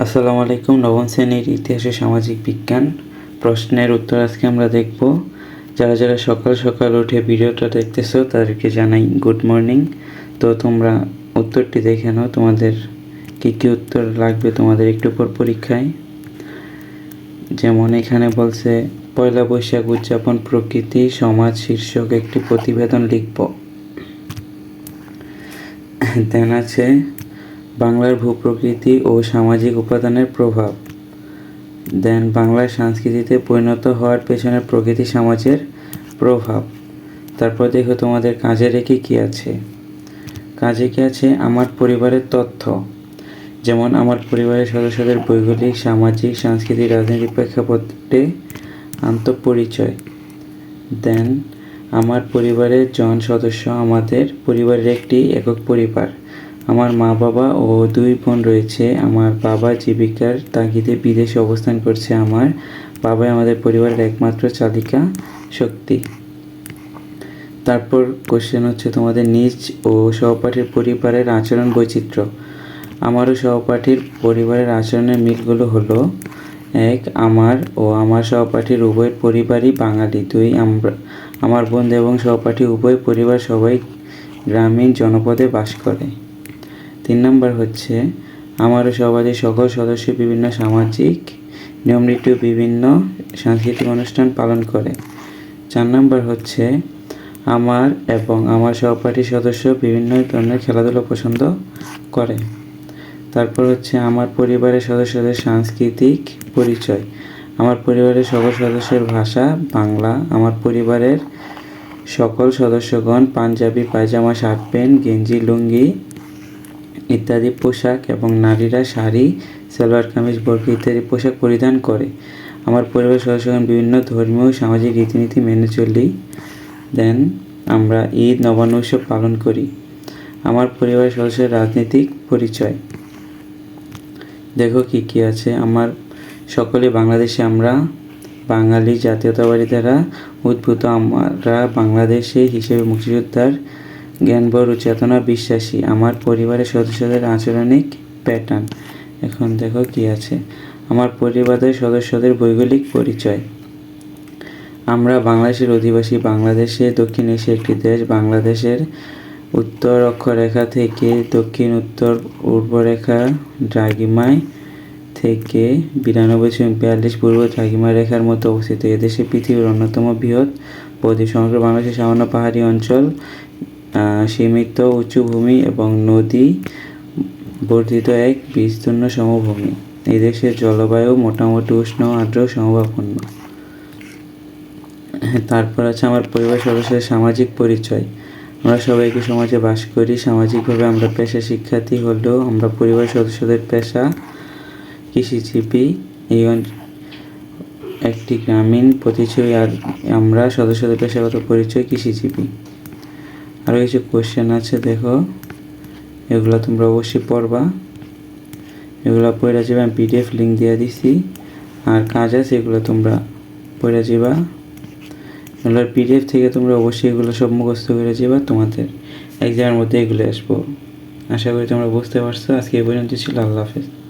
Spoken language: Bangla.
আসসালামু আলাইকুম, নবম শ্রেণির ইতিহাসে সামাজিক বিজ্ঞান। প্রশ্নের উত্তর আজকে আমরা দেখব। যারা যারা সকাল সকাল উঠে ভিডিওটা দেখতেছো, তাদেরকে জানাই গুড মর্নিং। তো তোমরা উত্তরটি দেখে নাও, তোমাদের কী কী উত্তর লাগবে তোমাদের একটু পর পরীক্ষায়। যেমন এখানে বলছে, পয়লা বৈশাখ উদযাপন প্রকৃতি, সমাজ শীর্ষক একটি প্রতিবেদন লিখব। দেন আছে বাংলার ভূপ্রকৃতি ও সামাজিক উপাদানের প্রভাব। দেন বাংলার সংস্কৃতিতে পরিণত হওয়ার পেছনে প্রকৃতি সমাজের প্রভাব। তারপর দেখো তোমাদের কাজে রেখে কি আছে। কাজে কি আছে? আমার পরিবারের তথ্য। যেমন আমার পরিবারের সদস্যদের ভৌগোলিক সামাজিক, সাংস্কৃতিক রাজনৈতিক প্রেক্ষাপটে আন্তঃপরিচয়। দেন আমার পরিবারের জন সদস্য আমাদের পরিবারের একটি একক পরিবার। আমার মা বাবা ও দুই বোন রয়েছে। আমার বাবা জীবিকার তাগিদে বিদেশে অবস্থান করছে। আমার বাবাই আমাদের পরিবারের একমাত্র চালিকা শক্তি। তারপর কোশ্চেন হচ্ছে তোমাদের নিজ ও সহপাঠীর পরিবারের আচরণ বৈচিত্র্য। আমারও সহপাঠীর পরিবারের আচরণের মিলগুলো হলো, এক, আমার ও আমার সহপাঠীর উভয় পরিবারই বাঙালি। দুই, আমরা, আমার বন্ধু এবং সহপাঠী উভয় পরিবার সবাই গ্রামীণ জনপদে বাস করে। তিন নম্বর হচ্ছে, আমারও সবারই সকল সদস্য বিভিন্ন সামাজিক, নিয়মনীতি বিভিন্ন সাংস্কৃতিক অনুষ্ঠান পালন করে। চার নম্বর হচ্ছে, আমার এবং আমার সহপাঠী সদস্য বিভিন্ন ধরনের খেলাধুলা পছন্দ করে। তারপর হচ্ছে, আমার পরিবারের সদস্যদের সাংস্কৃতিক পরিচয়। আমার পরিবারের সকল সদস্যের ভাষা বাংলা। আমার পরিবারের সকল সদস্যগণ পাঞ্জাবি, পায়জামা, শার্ট, প্যান্ট, গেঞ্জি, লুঙ্গি ইত্যাদি পোশাক এবং নারীরা শাড়ি, সালোয়ার কামিজ বোরকা ইত্যাদি পোশাক পরিধান করে। আমার পরিবারের সদস্যগণ বিভিন্ন ধর্মীয় সামাজিক রীতিনীতি মেনে চলি। দেন আমরা ঈদ, নবান্ন উৎসব পালন করি। আমার পরিবারের সদস্যের রাজনৈতিক পরিচয়। দেখো কি কি আছে। আমার সকলে বাংলাদেশে আমরা বাঙালি জাতীয়তাবাদী দ্বারা উদ্ভূত। আমরা বাংলাদেশে হিসেবে মুক্তিযোদ্ধার জ্ঞানবর ও চেতনা বিশ্বাসী। আমার পরিবারের সদস্যদের আচরণিক প্যাটার্ন এখন দেখো কি আছে। আমার পরিবারের সদস্যদের ভৌগোলিক পরিচয়। আমরা বাংলাদেশের অধিবাসী। বাংলাদেশে, দক্ষিণ এশিয়া একটি দেশ। বাংলাদেশের উত্তর অক্ষরেখা থেকে দক্ষিণ, উত্তর পূর্বরেখা দ্রাঘিমায় থেকে বিরানব্বই দশমিক বিয়াল্লিশ পূর্ব দ্রাঘিমা রেখার মতো অবস্থিত। এদেশে পৃথিবীর অন্যতম বৃহৎ বদ্বীপ সমগ্র বাংলাদেশের সামান্য পাহাড়ি অঞ্চল। সীমিত উঁচু ভূমি এবং নদী বর্ধিত এক বিস্তীর্ণ সমভূমি। এই দেশের জলবায়ু মোটামুটি উষ্ণ, আর্দ্র সমভাপন্ন তারপর আছে আমার পরিবার সদস্যের সামাজিক পরিচয়। আমরা সবাইকে সমাজে বাস করি। সামাজিকভাবে আমরা পেশা শিক্ষার্থী হলেও আমরা পরিবার সদস্যদের পেশা কৃষিজীবী। এই একটি গ্রামীণ পরিচয় আর আমরা সদস্যদের পেশাগত পরিচয় কৃষিজীবী। আরও কিছু কোশ্চেন আছে, দেখো। এগুলো তোমরা অবশ্যই পড়বা। এগুলো পড়ে যাবে, আমি পিডিএফ লিঙ্ক দিয়ে দিছি। আর কাজ আছে, এগুলো তোমরা পড়ে যাবা। এগুলোর পিডিএফ থেকে তোমরা অবশ্যই এগুলো সব মুখস্থ করে যাবা, তোমাদের এক্সামের মধ্যে এগুলো আসব। আশা করি তোমরা বুঝতে পারছ। আজকে এই পর্যন্ত ছিল, আল্লাহ হাফেজ।